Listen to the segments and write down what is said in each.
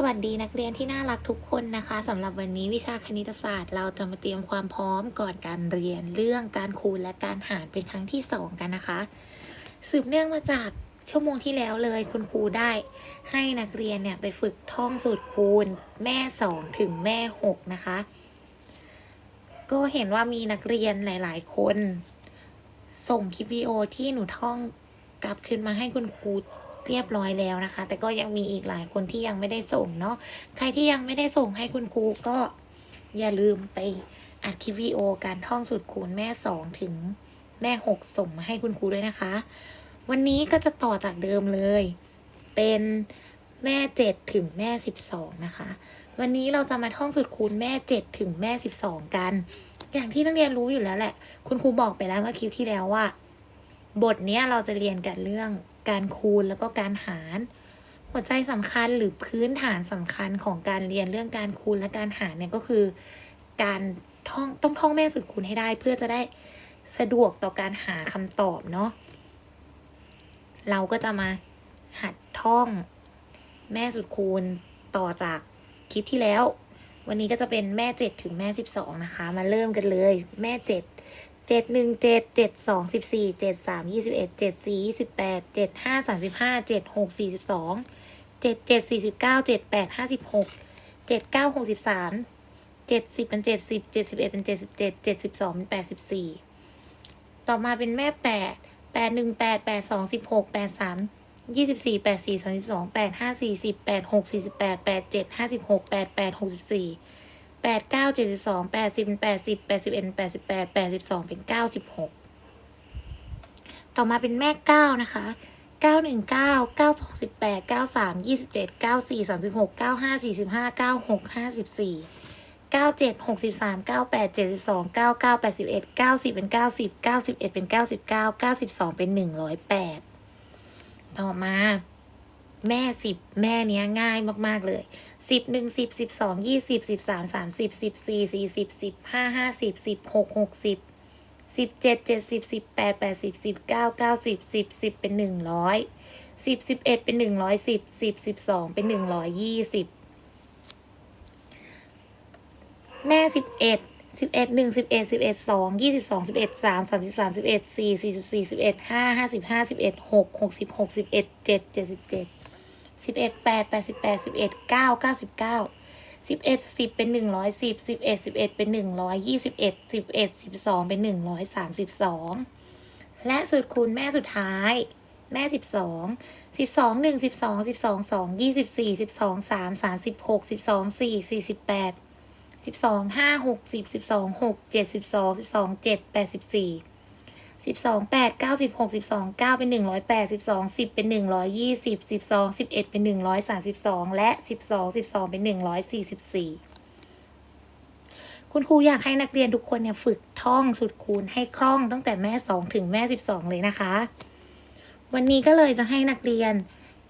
สวัสดีนักเรียนที่น่ารักทุกคนนะคะสำหรับวันนี้วิชาคณิตศาสตร์ เราจะมาเตรียมความพร้อมก่อนการเรียนเรื่องการคูณและการหารเป็นครั้งที่สองกันนะคะ สืบเนื่องมาจากชั่วโมงที่แล้วเลยคุณครูได้ ให้นักเรียนเนี่ยไปฝึกท่องสูตรคูณแม่สองถึงแม่หกนะคะ ก็เห็นว่ามีนักเรียนหลาย ๆ คน ส่งคลิปวิดีโอที่หนูท่องกลับคืนมาให้คุณครู เรียบร้อยแล้วนะคะ แต่ก็ยังมีอีกหลายคนที่ยังไม่ได้ส่งเนาะใครที่ยังไม่ได้ส่งให้คุณครูก็อย่าลืมไปอัดคลิปวิดีโอการท่องสูตรคูณแม่สองถึงแม่หกส่งมาให้คุณครูด้วยนะคะ วันนี้ก็จะต่อจากเดิมเลย เป็นแม่เจ็ดถึงแม่สิบสองนะคะ วันนี้เราจะมาท่องสูตรคูณแม่เจ็ดถึงแม่สิบสองกัน อย่างที่นักเรียนรู้อยู่แล้วแหละ คุณครูบอกไปแล้วเมื่อคลิปที่แล้วว่า บทนี้เราจะเรียนกันเรื่อง การคูณแล้วก็การหาร หัวใจสำคัญหรือพื้นฐานสำคัญของการเรียนเรื่องการคูณและการหารเนี่ยก็คือ การท่องต้องท่องแม่สุดคูณให้ได้เพื่อจะได้สะดวกต่อการหาคำตอบเนาะเราก็จะมาหัดท่องแม่สุดคูณต่อจากคลิปที่แล้ว วันนี้ก็จะเป็นแม่เจ็ดถึงแม่สิบสองนะคะ มาเริ่มกันเลยแม่เจ็ด เจ็ดหนึ่งเจ็ดเจ็ดสองสิบสี่เจ็ดสามยี่สิบเอ็ดเจ็ดสี่ยี่สิบแปดเจ็ดห้าสามสิบห้าเจ็ดหกสี่สิบสองเจ็ดเจ็ดสี่สิบเก้าเจ็ดแปดห้าสิบหกเจ็ดเก้าหกสิบสามเจ็ดสิบเป็นเจ็ดสิบเจ็ดสิบเอ็ดเป็นเจ็ดสิบเจ็ดเจ็ดสิบสองเป็นแปดสิบสี่ต่อมาเป็นแม่แปดแปดหนึ่งแปดแปดสองสิบหกแปดสามยี่สิบสี่แปดสี่สามสิบสองแปดห้าสี่สิบแปดหกสี่สิบแปดแปดเจ็ดห้าสิบหกแปดแปดหกสิบสี่ แปดเก้าเจ็ดสิบสองแปดสิบแปดสิบแปดสิบเอ็ดแปดสิบแปดแปดสิบสองเป็นเก้าสิบหกต่อมาเป็นแม่เก้านะคะเก้าหนึ่งเก้าเก้าสองสิบแปดเก้าสามยี่สิบเจ็ดเก้าสี่สามสิบหกเก้าห้าสี่สิบห้าเก้าหกห้าสิบสี่เก้าเจ็ดหกสิบสามเก้าแปดเจ็ดสิบสองเก้าเก้าแปดสิบเอ็ดเก้าสิบเป็นเก้าสิบเก้าสิบเอ็ดเป็นเก้าสิบเก้าเก้าสิบสองเป็นหนึ่งร้อยแปดต่อมา แม่สิบแม่เนี้ยง่ายมาก ๆ เลย สิบหนึ่งสิบสิบสองยี่สิบสิบสามสามสิบสิบสี่สี่สิบสิบห้าห้าสิบสิบหกหกสิบสิบเจ็ดเจ็ดสิบสิบแปดแปดสิบสิบเก้าเก้าสิบสิบสิบเป็นหนึ่งร้อยสิบสิบเอ็ดเป็นหนึ่งร้อยสิบสิบสิบสองเป็นหนึ่งร้อยยี่สิบแม่สิบเอ็ดสิบเอ็ดหนึ่งสิบเอ็ดสิบเอ็ดสองยี่สิบสองสิบเอ็ดสามสามสิบสามสิบเอ็ดสี่สี่สิบสี่สิบเอ็ดห้าห้าสิบห้าสิบเอ็ดหกหกสิบหกสิบเอ็ดเจ็ดเจ็ดสิบเจ็ด สิบเอ็ดแปดแปดสิบแปดสิบเอ็ดเก้าเก้าสิบเก้าสิบเอ็ดสิบเป็นหนึ่งร้อยสิบสิบเอ็ดสิบเอ็ดเป็นหนึ่งร้อยยี่สิบเอ็ดสิบเอ็ดสิบสองเป็นหนึ่งร้อยสามสิบสองและสุดคูณแม่สุดท้าย แม่สิบสองสิบสองหนึ่งสิบสองสิบสองสองยี่สิบสี่สิบสองสามสามสิบหกสิบสองสี่สี่สิบแปดสิบสองห้าหกสิบสิบสองหกเจ็ดสิบสองสิบสองเจ็ดแปดสิบสี่ สิบสองแปดเก้าสิบหกสิบสองเก้าเป็นหนึ่งร้อยแปดสิบสองสิบเป็นหนึ่งร้อยยี่สิบสิบสองสิบเอ็ดเป็นหนึ่งร้อยสามสิบสองและสิบสองสิบสองเป็นหนึ่งร้อยสี่สิบสี่คุณครูอยากให้นักเรียนทุกคนเนี่ยฝึกท่องสุดคูณให้คล่องตั้งแต่แม่สองถึงแม่สิบสองเลยนะคะ วันนี้ก็เลยจะให้นักเรียน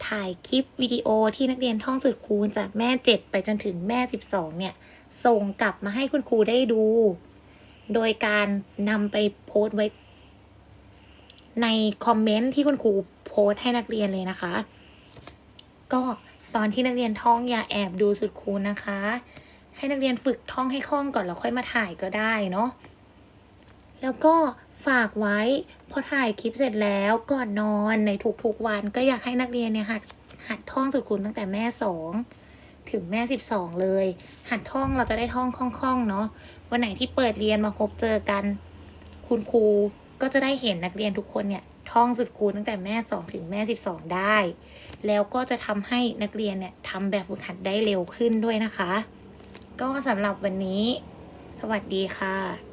ถ่ายคลิปวิดีโอที่นักเรียนท่องสุดคูณจากแม่เจ็ดไปจนถึงแม่สิบสองเนี่ย ส่งกลับมาให้คุณครูได้ดู โดยการนำไปโพสต์ไว้ ในคอมเมนต์ที่คุณครูโพสต์ให้นักเรียนเลยนะคะ ก็ตอนที่นักเรียนท่องอย่าแอบดูสุดคูณนะคะ ให้นักเรียนฝึกท่องให้คล่องก่อนแล้วค่อยมาถ่ายก็ได้เนาะแล้วก็ฝากไว้พอถ่ายคลิปเสร็จแล้วก่อนนอนในทุกๆวันก็อยากให้นักเรียนเนี่ยหัดหัดท่องสุดคูณตั้งแต่แม่สองถึงแม่สิบสองเลย หัดท่องเราจะได้ท่องคล่องๆเนาะวันไหนที่เปิดเรียนมาพบเจอกัน คุณครู ก็จะได้เห็นนักเรียนทุกคนเนี่ยท่องสุดคูณตั้งแต่แม่สองถึงแม่สิบสองได้ แล้วก็จะทำให้นักเรียนเนี่ยทำแบบฝึกหัดได้เร็วขึ้นด้วยนะคะ ก็สำหรับวันนี้ สวัสดีค่ะ